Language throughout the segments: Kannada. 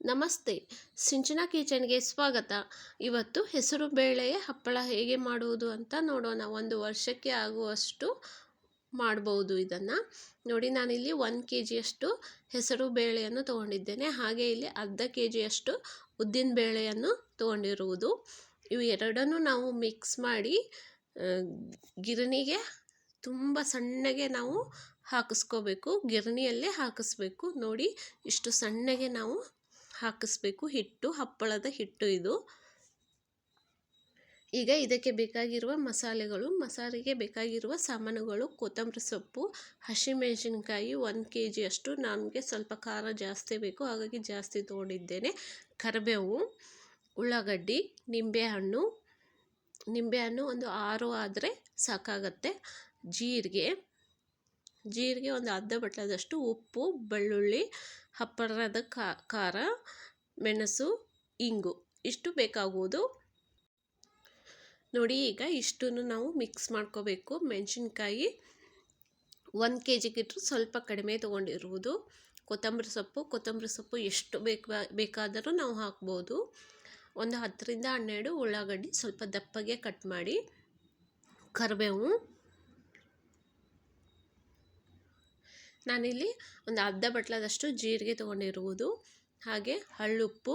ನಮಸ್ತೆ. ಸಿಂಚನ ಕಿಚನ್ಗೆ ಸ್ವಾಗತ. ಇವತ್ತು ಹೆಸರು ಬೇಳೆಯ ಹಪ್ಪಳ ಹೇಗೆ ಮಾಡುವುದು ಅಂತ ನೋಡೋಣ. ಒಂದು ವರ್ಷಕ್ಕೆ ಆಗುವಷ್ಟು ಮಾಡ್ಬೋದು ಇದನ್ನು. ನೋಡಿ, ನಾನಿಲ್ಲಿ ಒಂದು ಕೆ ಜಿಯಷ್ಟು ಹೆಸರು ಬೇಳೆಯನ್ನು ತೊಗೊಂಡಿದ್ದೇನೆ. ಹಾಗೆ ಇಲ್ಲಿ ಅರ್ಧ ಕೆ ಜಿಯಷ್ಟು ಉದ್ದಿನ ಬೇಳೆಯನ್ನು ತೊಗೊಂಡಿರುವುದು. ಇವು ಎರಡನ್ನೂ ನಾವು ಮಿಕ್ಸ್ ಮಾಡಿ ಗಿರಣಿಗೆ ತುಂಬ ಸಣ್ಣಗೆ ನಾವು ಹಾಕಿಸ್ಕೋಬೇಕು. ಗಿರಣಿಯಲ್ಲೇ ಹಾಕಿಸ್ಬೇಕು. ನೋಡಿ, ಇಷ್ಟು ಸಣ್ಣಗೆ ನಾವು ಹಾಕಿಸ್ಬೇಕು. ಹಿಟ್ಟು, ಹಪ್ಪಳದ ಹಿಟ್ಟು ಇದು. ಈಗ ಇದಕ್ಕೆ ಬೇಕಾಗಿರುವ ಮಸಾಲೆಗಳು, ಮಸಾಲೆಗೆ ಬೇಕಾಗಿರುವ ಸಾಮಾನುಗಳು, ಕೊತ್ತಂಬರಿ ಸೊಪ್ಪು, ಹಸಿಮೆಣಸಿನ್ಕಾಯಿ ಒಂದು ಕೆ ಜಿಯಷ್ಟು ನನಗೆ ಸ್ವಲ್ಪ ಖಾರ ಜಾಸ್ತಿ ಬೇಕು, ಹಾಗಾಗಿ ಜಾಸ್ತಿ ತೊಗೊಂಡಿದ್ದೇನೆ. ಕರಿಬೇವು, ಉಳ್ಳಾಗಡ್ಡಿ, ನಿಂಬೆಹಣ್ಣು. ನಿಂಬೆಹಣ್ಣು ಒಂದು ಆರು ಆದರೆ ಸಾಕಾಗತ್ತೆ. ಜೀರಿಗೆ ಜೀರಿಗೆ ಒಂದು ಅರ್ಧ ಬಟ್ಲದಷ್ಟು ಉಪ್ಪು, ಬೆಳ್ಳುಳ್ಳಿ ಹಪ್ಪಳದ ಖಾರ, ಮೆಣಸು, ಇಂಗು. ಇಷ್ಟು ಬೇಕಾಗುವುದು. ನೋಡಿ ಈಗ ಇಷ್ಟನ್ನು ನಾವು ಮಿಕ್ಸ್ ಮಾಡ್ಕೋಬೇಕು. ಮೆಣಸಿನ್ಕಾಯಿ ಒಂದು ಕೆ ಜಿಗಿಟ್ಟರು ಸ್ವಲ್ಪ ಕಡಿಮೆ ತೊಗೊಂಡಿರುವುದು. ಕೊತ್ತಂಬರಿ ಸೊಪ್ಪು ಕೊತ್ತಂಬರಿ ಸೊಪ್ಪು ಎಷ್ಟು ಬೇಕು ಬೇಕಾದರೂ ನಾವು ಹಾಕ್ಬೋದು. ಒಂದು ಹತ್ತರಿಂದ ಹನ್ನೆರಡು ಉಳ್ಳಾಗಡ್ಡಿ ಸ್ವಲ್ಪ ದಪ್ಪಗೆ ಕಟ್ ಮಾಡಿ. ಕರಿಬೇವು ನಾನಿಲ್ಲಿ ಒಂದು ಅರ್ಧ ಬಟ್ಲದಷ್ಟು ಜೀರಿಗೆ ತೊಗೊಂಡಿರುವುದು ಹಾಗೆ ಹಳ್ಳುಪ್ಪು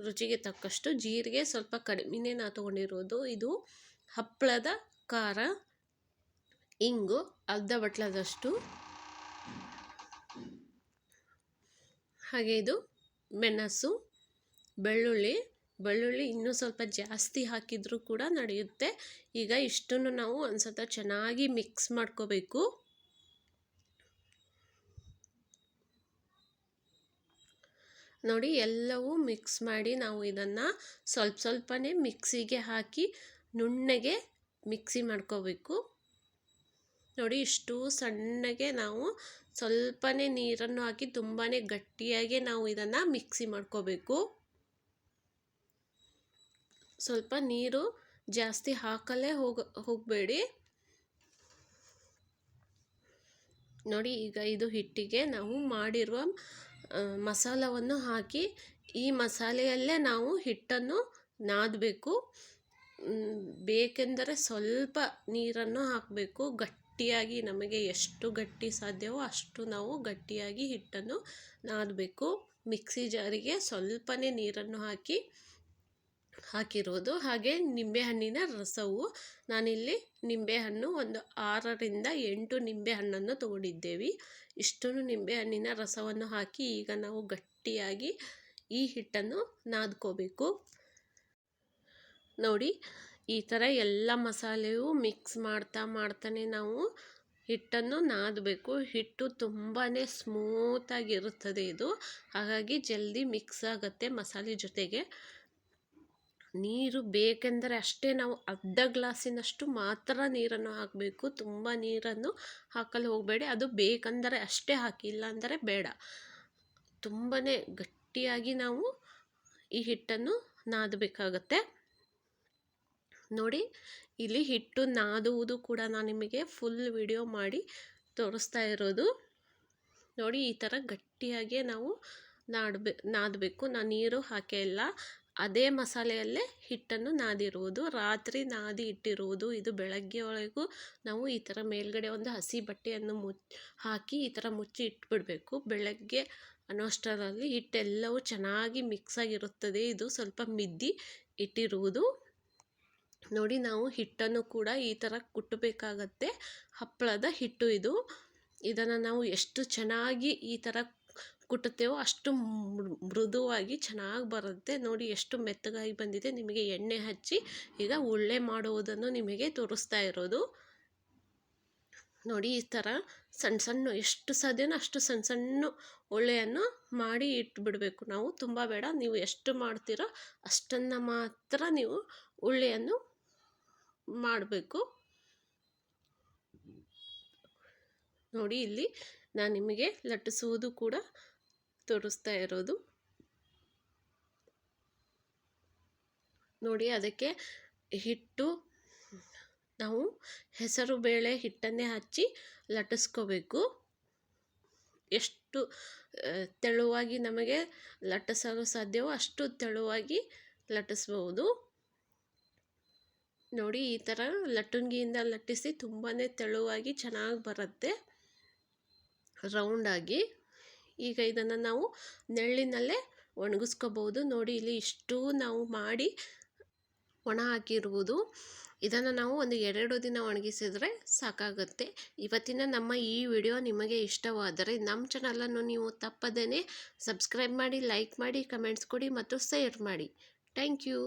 ರುಚಿಗೆ ತಕ್ಕಷ್ಟು ಜೀರಿಗೆ ಸ್ವಲ್ಪ ಕಡಿಮೆನೇ ನಾ ತೊಗೊಂಡಿರೋದು. ಇದು ಹಪ್ಪಳದ ಖಾರ, ಇಂಗು, ಅರ್ಧ ಬಟ್ಲದಷ್ಟು. ಹಾಗೆ ಇದು ಮೆಣಸು, ಬೆಳ್ಳುಳ್ಳಿ. ಬೆಳ್ಳುಳ್ಳಿ ಇನ್ನೂ ಸ್ವಲ್ಪ ಜಾಸ್ತಿ ಹಾಕಿದರೂ ಕೂಡ ನಡೆಯುತ್ತೆ. ಈಗ ಇಷ್ಟನ್ನು ನಾವು ಒಂದು ಸತ ಚೆನ್ನಾಗಿ ಮಿಕ್ಸ್ ಮಾಡ್ಕೋಬೇಕು. ನೋಡಿ ಎಲ್ಲವೂ ಮಿಕ್ಸ್ ಮಾಡಿ ನಾವು ಇದನ್ನು ಸ್ವಲ್ಪ ಸ್ವಲ್ಪನೇ ಮಿಕ್ಸಿಗೆ ಹಾಕಿ ನುಣ್ಣಗೆ ಮಿಕ್ಸಿ ಮಾಡ್ಕೋಬೇಕು. ನೋಡಿ ಇಷ್ಟು ಸಣ್ಣಗೆ ನಾವು ಸ್ವಲ್ಪನೇ ನೀರನ್ನು ಹಾಕಿ ತುಂಬಾ ಗಟ್ಟಿಯಾಗಿ ನಾವು ಇದನ್ನು ಮಿಕ್ಸಿ ಮಾಡ್ಕೋಬೇಕು. ಸ್ವಲ್ಪ ನೀರು ಜಾಸ್ತಿ ಹಾಕಲೇ ಹೋಗ, ಹೋಗಬೇಡಿ. ನೋಡಿ ಈಗ ಇದು ಹಿಟ್ಟಿಗೆ ನಾವು ಮಾಡಿರುವ ಮಸಾಲವನ್ನು ಹಾಕಿ ಈ ಮಸಾಲೆಯಲ್ಲೇ ನಾವು ಹಿಟ್ಟನ್ನು ನಾದಬೇಕು. ಬೇಕೆಂದರೆ ಸ್ವಲ್ಪ ನೀರನ್ನು ಹಾಕಬೇಕು. ಗಟ್ಟಿಯಾಗಿ ನಮಗೆ ಎಷ್ಟು ಗಟ್ಟಿ ಸಾಧ್ಯವೋ ಅಷ್ಟು ನಾವು ಗಟ್ಟಿಯಾಗಿ ಹಿಟ್ಟನ್ನು ನಾದಬೇಕು. ಮಿಕ್ಸಿ ಜಾರಿಗೆ ಸ್ವಲ್ಪನೇ ನೀರನ್ನು ಹಾಕಿ ಹಾಕಿರೋದು. ಹಾಗೆ ನಿಂಬೆಹಣ್ಣಿನ ರಸವು ನಾನಿಲ್ಲಿ ನಿಂಬೆಹಣ್ಣು ಒಂದು ಆರರಿಂದ ಎಂಟು ನಿಂಬೆಹಣ್ಣನ್ನು ತಗೊಂಡಿದ್ದೇವೆ. ಇಷ್ಟನ್ನು ನಿಂಬೆಹಣ್ಣಿನ ರಸವನ್ನು ಹಾಕಿ ಈಗ ನಾವು ಗಟ್ಟಿಯಾಗಿ ಈ ಹಿಟ್ಟನ್ನು ನಾದ್ಕೋಬೇಕು. ನೋಡಿ, ಈ ಥರ ಎಲ್ಲ ಮಸಾಲೆಯು ಮಿಕ್ಸ್ ಮಾಡ್ತಾ ಮಾಡ್ತಾನೆ ನಾವು ಹಿಟ್ಟನ್ನು ನಾದಬೇಕು. ಹಿಟ್ಟು ತುಂಬಾ ಸ್ಮೂತಾಗಿರುತ್ತದೆ ಇದು. ಹಾಗಾಗಿ ಜಲ್ದಿ ಮಿಕ್ಸ್ ಆಗುತ್ತೆ ಮಸಾಲೆ ಜೊತೆಗೆ. ನೀರು ಬೇಕೆಂದರೆ ಅಷ್ಟೇ ನಾವು ಅರ್ಧ ಗ್ಲಾಸಿನಷ್ಟು ಮಾತ್ರ ನೀರನ್ನು ಹಾಕಬೇಕು. ತುಂಬ ನೀರನ್ನು ಹಾಕಲು ಹೋಗಬೇಡಿ. ಅದು ಬೇಕೆಂದರೆ ಅಷ್ಟೇ ಹಾಕಿ, ಇಲ್ಲಾಂದರೆ ಬೇಡ. ತುಂಬಾ ಗಟ್ಟಿಯಾಗಿ ನಾವು ಈ ಹಿಟ್ಟನ್ನು ನಾದಬೇಕಾಗತ್ತೆ. ನೋಡಿ, ಇಲ್ಲಿ ಹಿಟ್ಟು ನಾದುವುದು ಕೂಡ ನಾನು ನಿಮಗೆ ಫುಲ್ ವಿಡಿಯೋ ಮಾಡಿ ತೋರಿಸ್ತಾ ಇರೋದು. ನೋಡಿ, ಈ ಥರ ಗಟ್ಟಿಯಾಗಿ ನಾವು ನಾಡಬೇ, ನಾದಬೇಕು. ನಾನು ನೀರು ಹಾಕೇ ಇಲ್ಲ. ಅದೇ ಮಸಾಲೆಯಲ್ಲೇ ಹಿಟ್ಟನ್ನು ನಾದಿರುವುದು, ರಾತ್ರಿ ನಾದಿ ಇಟ್ಟಿರುವುದು. ಇದು ಬೆಳಗ್ಗೆವರೆಗೂ ನಾವು ಈ ಥರ ಮೇಲ್ಗಡೆ ಒಂದು ಹಸಿ ಬಟ್ಟೆಯನ್ನು ಮುಚ್ಚಿ ಹಾಕಿ ಈ ಥರ ಮುಚ್ಚಿ ಇಟ್ಬಿಡಬೇಕು. ಬೆಳಗ್ಗೆ ಅನ್ನೋಷ್ಟರಲ್ಲಿ ಹಿಟ್ಟೆಲ್ಲವೂ ಚೆನ್ನಾಗಿ ಮಿಕ್ಸ್ ಆಗಿರುತ್ತದೆ. ಇದು ಸ್ವಲ್ಪ ಮಿದ್ದಿ ಇಟ್ಟಿರುವುದು. ನೋಡಿ ನಾವು ಹಿಟ್ಟನ್ನು ಕೂಡ ಈ ಥರ ಕುಟ್ಟಬೇಕಾಗತ್ತೆ. ಹಪ್ಪಳದ ಹಿಟ್ಟು ಇದು. ಇದನ್ನು ನಾವು ಎಷ್ಟು ಚೆನ್ನಾಗಿ ಈ ಥರ ಕುಟ್ಟುತ್ತೇವೋ ಅಷ್ಟು ಮೃದುವಾಗಿ ಚೆನ್ನಾಗಿ ಬರುತ್ತೆ. ನೋಡಿ ಎಷ್ಟು ಮೆತ್ತಗಾಗಿ ಬಂದಿದೆ. ನಿಮಗೆ ಎಣ್ಣೆ ಹಚ್ಚಿ ಈಗ ಉಳ್ಳೆ ಮಾಡುವುದನ್ನು ನಿಮಗೆ ತೋರಿಸ್ತಾ ಇರೋದು. ನೋಡಿ ಈ ಥರ ಸಣ್ಣ ಸಣ್ಣ, ಎಷ್ಟು ಸಾಧ್ಯನೋ ಅಷ್ಟು ಸಣ್ಣ ಸಣ್ಣ ಉಳ್ಳೆಯನ್ನು ಮಾಡಿ ಇಟ್ಬಿಡಬೇಕು. ನಾವು ತುಂಬ ಬೇಡ. ನೀವು ಎಷ್ಟು ಮಾಡ್ತೀರೋ ಅಷ್ಟನ್ನು ಮಾತ್ರ ನೀವು ಉಳ್ಳೆಯನ್ನು ಮಾಡಬೇಕು. ನೋಡಿ ಇಲ್ಲಿ ನಾನು ನಿಮಗೆ ಲಟ್ಟಿಸುವುದು ಕೂಡ ತೋರಿಸ್ತಾ ಇರೋದು. ನೋಡಿ, ಅದಕ್ಕೆ ಹಿಟ್ಟು, ನಾವು ಹೆಸರು ಬೇಳೆ ಹಿಟ್ಟನ್ನೇ ಹಚ್ಚಿ ಲಟ್ಟಿಸ್ಕೋಬೇಕು. ಎಷ್ಟು ತೆಳುವಾಗಿ ನಮಗೆ ಲಟ್ಟಿಸಲು ಸಾಧ್ಯವೋ ಅಷ್ಟು ತೆಳುವಾಗಿ ಲಟ್ಟಿಸ್ಬೋದು. ನೋಡಿ, ಈ ಥರ ಲಟ್ಟುಂಗಿಯಿಂದ ಲಟ್ಟಿಸಿ ತುಂಬಾ ತೆಳುವಾಗಿ ಚೆನ್ನಾಗಿ ಬರುತ್ತೆ. ರೌಂಡಾಗಿ. ಈಗ ಇದನ್ನು ನಾವು ನೆರಳಿನಲ್ಲೇ ಒಣಗಿಸ್ಕೋಬೋದು ನೋಡಿ ಇಲ್ಲಿ ಇಷ್ಟು ನಾವು ಮಾಡಿ ಒಣ ಹಾಕಿರುವುದು ಇದನ್ನು ನಾವು ಒಂದು ಎರಡು ದಿನ ಒಣಗಿಸಿದರೆ ಸಾಕಾಗುತ್ತೆ. ಇವತ್ತಿನ ನಮ್ಮ ಈ ವಿಡಿಯೋ ನಿಮಗೆ ಇಷ್ಟವಾದರೆ ನಮ್ಮ ಚಾನಲನ್ನು ನೀವು ತಪ್ಪದೇ ಸಬ್ಸ್ಕ್ರೈಬ್ ಮಾಡಿ, ಲೈಕ್ ಮಾಡಿ, ಕಮೆಂಟ್ಸ್ ಕೊಡಿ ಮತ್ತು ಶೇರ್ ಮಾಡಿ. Thank you.